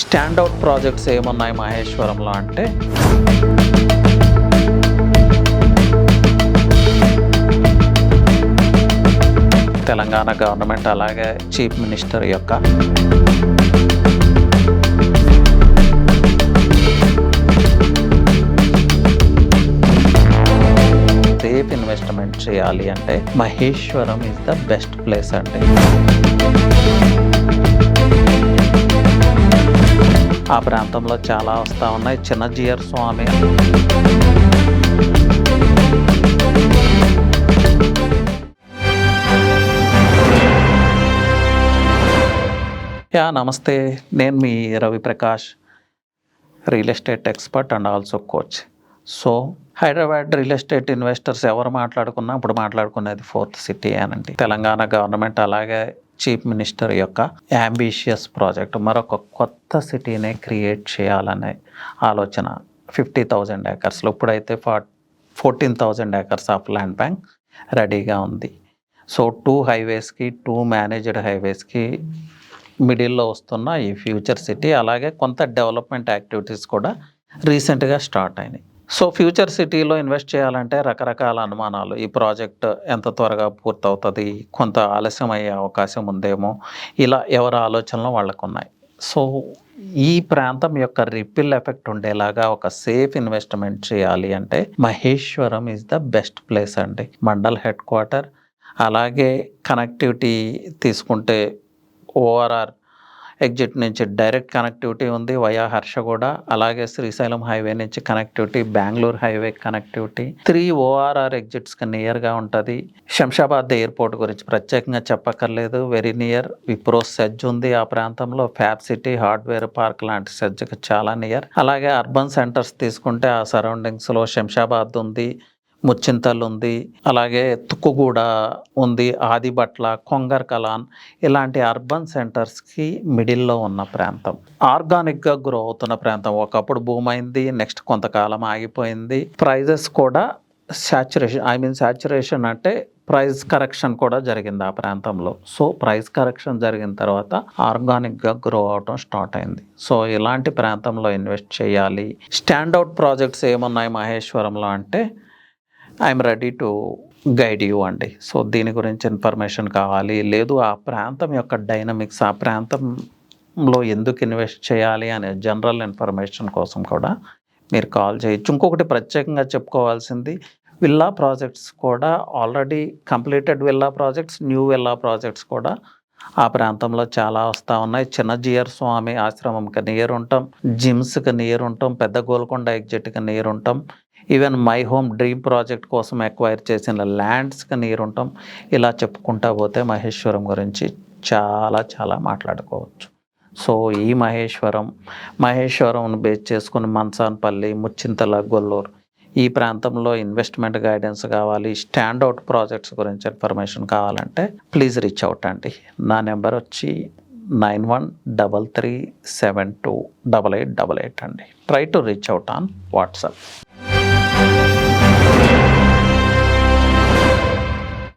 Standout projects ఏమున్నాయి మహేశ్వరంలో అంటే? తెలంగాణ గవర్నమెంట్ అలాగే చీఫ్ మినిస్టర్ యొక్క సేఫ్ ఇన్వెస్ట్మెంట్ చేయాలి అంటే Maheshwaram is the best place అంటే ఆ ప్రాంతంలో చాలా వస్తూ ఉన్నాయి. చిన్నజీయర్ స్వామి. యా నమస్తే. నేను మీ Ravi Prakash real estate expert and also coach. So Hyderabad real estate investors ఎవరు మాట్లాడుకున్నా ఇప్పుడు మాట్లాడుకునేది ఫోర్త్ సిటీ అనండి. తెలంగాణ గవర్నమెంట్ అలాగే చీఫ్ మినిస్టర్ యొక్క యాంబిషియస్ ప్రాజెక్ట్ మరొక కొత్త సిటీనే క్రియేట్ చేయాలనే ఆలోచన. ఫిఫ్టీ థౌజండ్ ఏకర్స్లో ఇప్పుడైతే ఫా fourteen thousand acres of land bank రెడీగా ఉంది. సో టూ హైవేస్కి టూ మేనేజ్డ్ హైవేస్కి మిడిల్లో వస్తున్న ఈ ఫ్యూచర్ సిటీ అలాగే కొంత డెవలప్మెంట్ యాక్టివిటీస్ కూడా రీసెంట్గా స్టార్ట్ అయినాయి. సో ఫ్యూచర్ సిటీలో ఇన్వెస్ట్ చేయాలంటే రకరకాల అనుమానాలు. ఈ ప్రాజెక్ట్ ఎంత త్వరగా పూర్తవుతుంది? కొంత ఆలస్యం అయ్యే అవకాశం ఉందేమో? ఇలా ఎవరి ఆలోచనలు వాళ్ళకు ఉన్నాయి సో ఈ ప్రాంతం యొక్క రిపిల్ ఎఫెక్ట్ ఉండేలాగా ఒక సేఫ్ ఇన్వెస్ట్మెంట్ చేయాలి అంటే Maheshwaram is the best place అండి. Mandal head quarter. అలాగే కనెక్టివిటీ తీసుకుంటే ఓఆర్ఆర్ ఎగ్జిట్ నుంచి డైరెక్ట్ కనెక్టివిటీ ఉంది వయా హర్షగూడ అలాగే శ్రీశైలం హైవే నుంచి connectivity Bengaluru highway connectivity. Three ORR ఎగ్జిట్స్కి నియర్గా ఉంటుంది. శంషాబాద్ ఎయిర్పోర్ట్ గురించి ప్రత్యేకంగా చెప్పక్కర్లేదు. వెరీ నియర్ విప్రో సెజ్ ఉంది ఆ ప్రాంతంలో. ఫ్యాబ్ సిటీ హార్డ్వేర్ పార్క్ లాంటి సెజ్కి చాలా నియర్ అలాగే అర్బన్ సెంటర్స్ తీసుకుంటే ఆ సరౌండింగ్స్లో శంషాబాద్ ఉంది. ముచ్చింతల్ ఉంది అలాగే తుక్కుగూడ ఉంది ఆదిబట్ల కొంగర్ కలాన్ ఇలాంటి అర్బన్ సెంటర్స్కి మిడిల్లో ఉన్న ప్రాంతం. ఆర్గానిక్గా గ్రో అవుతున్న ప్రాంతం. ఒకప్పుడు భూమి అయింది నెక్స్ట్ కొంతకాలం ఆగిపోయింది. ప్రైజెస్ కూడా సాచురేషన్ ఐ మీన్ సాచురేషన్ అంటే ప్రైస్ కరెక్షన్ కూడా జరిగింది ఆ ప్రాంతంలో. సో ప్రైస్ కరెక్షన్ జరిగిన తర్వాత ఆర్గానిక్గా గ్రో అవటం స్టార్ట్ అయింది. సో ఇలాంటి ప్రాంతంలో ఇన్వెస్ట్ చేయాలి. స్టాండౌట్ ప్రాజెక్ట్స్ ఏమున్నాయి మహేశ్వరంలో అంటే I'm ready to guide you అండి సో దీని గురించి ఇన్ఫర్మేషన్ కావాలి. లేదు ఆ ప్రాంతం యొక్క డైనమిక్స్ ఆ ప్రాంతంలో ఎందుకు ఇన్వెస్ట్ చేయాలి అనే జనరల్ ఇన్ఫర్మేషన్ కోసం కూడా మీరు కాల్ చేయొచ్చు. ఇంకొకటి ప్రత్యేకంగా చెప్పుకోవాల్సింది విల్లా ప్రాజెక్ట్స్ కూడా already completed villa projects new villa projects కూడా ఆ ప్రాంతంలో చాలా వస్తూ ఉన్నాయి. చిన్న జియర్ స్వామి ఆశ్రమంకి నియర్ ఉంటాం జిమ్స్కి నియర్ ఉంటాం పెద్ద గోల్కొండ ఎగ్జిట్కి నియర్ ఉంటాం even My Home dream project కోసం ఎక్వైర్ చేసిన ల్యాండ్స్కి నీరు ఉంటాం ఇలా చెప్పుకుంటా పోతే మహేశ్వరం గురించి చాలా చాలా మాట్లాడుకోవచ్చు. సో ఈ మహేశ్వరం మహేశ్వరం బేస్ చేసుకుని మన్సాన్పల్లి ముచ్చింతల గొల్లూరు ఈ ప్రాంతంలో ఇన్వెస్ట్మెంట్ గైడెన్స్ కావాలి స్టాండౌట్ ప్రాజెక్ట్స్ గురించి ఇన్ఫర్మేషన్ కావాలంటే ప్లీజ్ రీచ్ అవుట్ అండి. నా నెంబర్ వచ్చి nine one double three seven two double eight double eight అండి. Try to reach out on WhatsApp